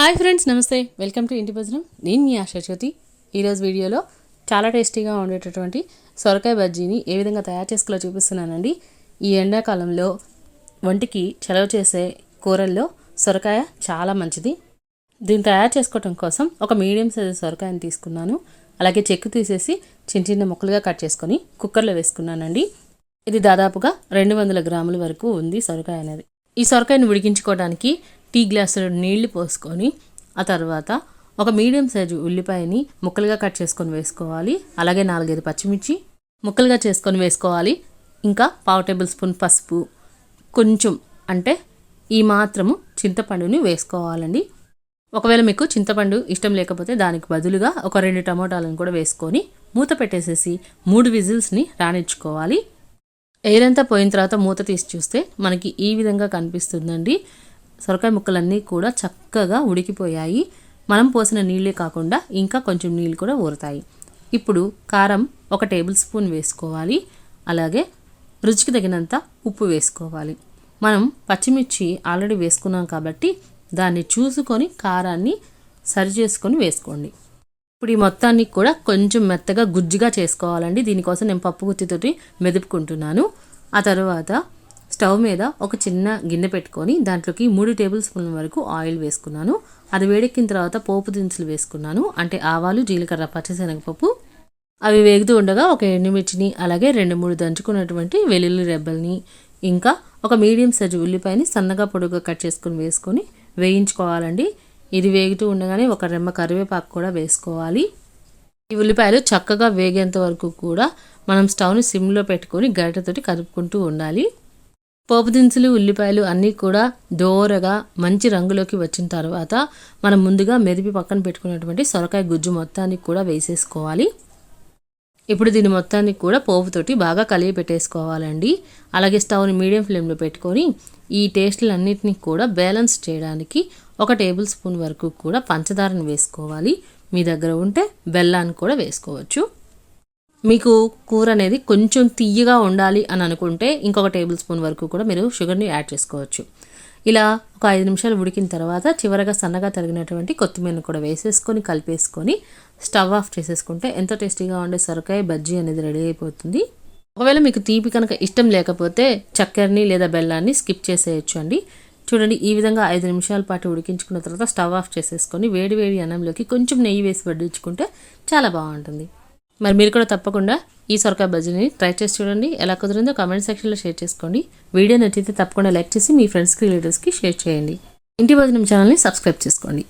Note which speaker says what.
Speaker 1: Hi friends నమస్తే. Welcome to ఇంటి భోజనం. నేను మీ ఆశా జ్యోతి. ఈరోజు వీడియోలో చాలా టేస్టీగా ఉండేటటువంటి సొరకాయ బజ్జీని ఏ విధంగా తయారు చేసుకోలో చూపిస్తున్నానండి. ఈ ఎండాకాలంలో వంటికి చలవ చేసే కూరల్లో సొరకాయ చాలా మంచిది. దీన్ని తయారు చేసుకోవటం కోసం ఒక మీడియం సైజు సొరకాయని తీసుకున్నాను. అలాగే చెక్కు తీసేసి చిన్న చిన్న ముక్కలుగా కట్ చేసుకొని కుక్కర్లో వేసుకున్నానండి. ఇది దాదాపుగా రెండు వందల గ్రాముల వరకు ఉంది సొరకాయ అనేది. ఈ సొరకాయని ఉడికించుకోవడానికి టీ గ్లాసులో నీళ్ళు పోసుకొని ఆ తర్వాత ఒక మీడియం సైజు ఉల్లిపాయని ముక్కలుగా కట్ చేసుకొని వేసుకోవాలి. అలాగే నాలుగైదు పచ్చిమిర్చి ముక్కలుగా చేసుకొని వేసుకోవాలి. ఇంకా పావు టేబుల్ స్పూన్ పసుపు కొంచెం అంటే ఈ మాత్రము చింతపండుని వేసుకోవాలండి. ఒకవేళ మీకు చింతపండు ఇష్టం లేకపోతే దానికి బదులుగా ఒక రెండు టమోటాలను కూడా వేసుకొని మూత పెట్టేసేసి మూడు విజిల్స్ని రాణించుకోవాలి. ఎయిర్ అంతా పోయిన తర్వాత మూత తీసి చూస్తే మనకి ఈ విధంగా కనిపిస్తుందండి. సొరకాయ ముక్కలన్నీ కూడా చక్కగా ఉడికిపోయాయి. మనం పోసిన నీళ్ళే కాకుండా ఇంకా కొంచెం నీళ్ళు కూడా ఊరుతాయి. ఇప్పుడు కారం ఒక టేబుల్ స్పూన్ వేసుకోవాలి. అలాగే రుచికి తగినంత ఉప్పు వేసుకోవాలి. మనం పచ్చిమిర్చి ఆల్రెడీ వేసుకున్నాం కాబట్టి దాన్ని చూసుకొని కారాన్ని సరి చేసుకొని వేసుకోండి. ఇప్పుడు ఈ మొత్తాన్ని కూడా కొంచెం మెత్తగా గుజ్జుగా చేసుకోవాలండి. దీనికోసం నేను పప్పు గుత్తితోటి మెదుపుకుంటున్నాను. ఆ తర్వాత స్టవ్ మీద ఒక చిన్న గిన్నె పెట్టుకొని దాంట్లోకి మూడు టేబుల్ స్పూన్ల వరకు ఆయిల్ వేసుకున్నాను. అది వేడెక్కిన తర్వాత పోపు దినుసులు వేసుకున్నాను. అంటే ఆవాలు జీలకర్ర పచ్చిశనగపప్పు. అవి వేగుతూ ఉండగా ఒక ఎండుమిర్చిని అలాగే రెండు మూడు దంచుకున్నటువంటి వెల్లుల్లి రెబ్బల్ని ఇంకా ఒక మీడియం సైజు ఉల్లిపాయని సన్నగా పొడుగా కట్ చేసుకుని వేసుకొని వేయించుకోవాలండి. ఇది వేగుతూ ఉండగానే ఒక రెమ్మ కరివేపాకు కూడా వేసుకోవాలి. ఈ ఉల్లిపాయలు చక్కగా వేగేంత వరకు కూడా మనం స్టవ్ని సిమ్లో పెట్టుకొని గరిటతోటి కలుపుకుంటూ ఉండాలి. పోపు దినుసులు ఉల్లిపాయలు అన్నీ కూడా దోరగా మంచి రంగులోకి వచ్చిన తర్వాత మనం ముందుగా మెదిపి పక్కన పెట్టుకున్నటువంటి సొరకాయ గుజ్జు మొత్తానికి కూడా వేసేసుకోవాలి. ఇప్పుడు దీని మొత్తానికి కూడా పోపుతోటి బాగా కలిగి పెట్టేసుకోవాలండి. అలాగే స్టవ్ని మీడియం ఫ్లేమ్లో పెట్టుకొని ఈ టేస్ట్లన్నింటినీ కూడా బ్యాలెన్స్ చేయడానికి ఒక టేబుల్ స్పూన్ వరకు కూడా పంచదారను వేసుకోవాలి. మీ దగ్గర ఉంటే బెల్లాన్ని కూడా వేసుకోవచ్చు. మీకు కూర అనేది కొంచెం తీయగా ఉండాలి అని అనుకుంటే ఇంకొక టేబుల్ స్పూన్ వరకు కూడా మీరు షుగర్ని యాడ్ చేసుకోవచ్చు. ఇలా ఒక ఐదు నిమిషాలు ఉడికిన తర్వాత చివరగా సన్నగా తరిగినటువంటి కొత్తిమీరను కూడా వేసేసుకొని కలిపేసుకొని స్టవ్ ఆఫ్ చేసేసుకుంటే ఎంతో టేస్టీగా ఉండే సొరకాయ బజ్జీ అనేది రెడీ అయిపోతుంది. ఒకవేళ మీకు తీపి కనుక ఇష్టం లేకపోతే చక్కెరని లేదా బెల్లాన్ని స్కిప్ చేసేయచ్చు అండి. చూడండి ఈ విధంగా ఐదు నిమిషాల పాటు ఉడికించుకున్న తర్వాత స్టవ్ ఆఫ్ చేసేసుకొని వేడి వేడి అన్నంలోకి కొంచెం నెయ్యి వేసి వడ్డించుకుంటే చాలా బాగుంటుంది. మరి మీరు కూడా తప్పకుండా ఈ సొరకాయ బజ్జీని ట్రై చేసి చూడండి. ఎలా కుదిరిందో కామెంట్ సెక్షన్లో షేర్ చేసుకోండి. వీడియో నచ్చితే తప్పకుండా లైక్ చేసి మీ ఫ్రెండ్స్కి రిలేటివ్స్కి షేర్ చేయండి. ఇంటి భోజనం ఛానల్ని సబ్స్క్రైబ్ చేసుకోండి.